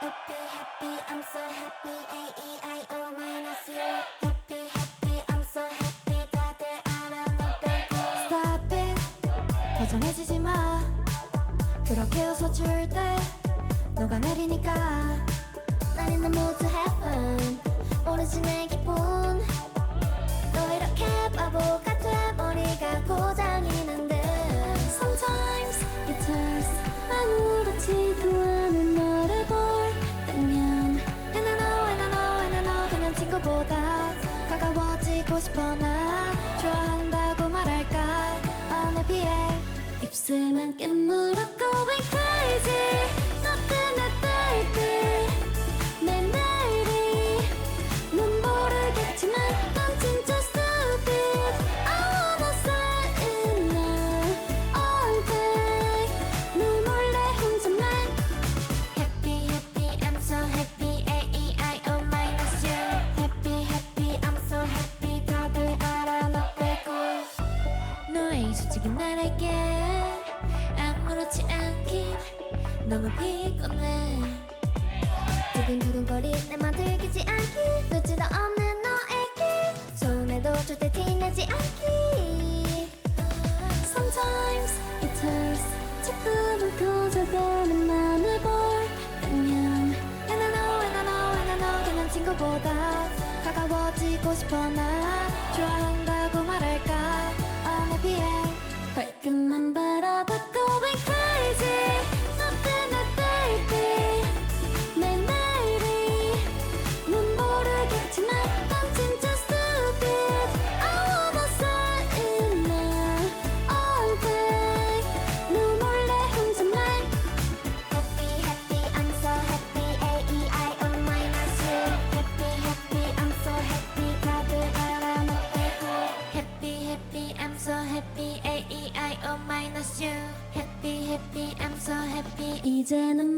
Happy, happy, I'm so happy. A E I O minus you. Happy, happy, I'm so happy. 다들 알아 너 빼고. Stop it. 다정해지지 마. 그렇게 웃어 줄 때 너가 내리니까 난 in the mood to have fun. 너무 피곤해. 두근두근거리 내맘 들키지 않기. 눈치도 없는 너에게. 손에도 절대 티내지 않기. Sometimes it hurts. 자꾸만 커져가는 맘을 볼 때면 And I know and I know and I know 그냥 친구보다 가까워지고 싶어 나 좋아한다고 말할까? 어내 비해 발끝만 바라봐 going happy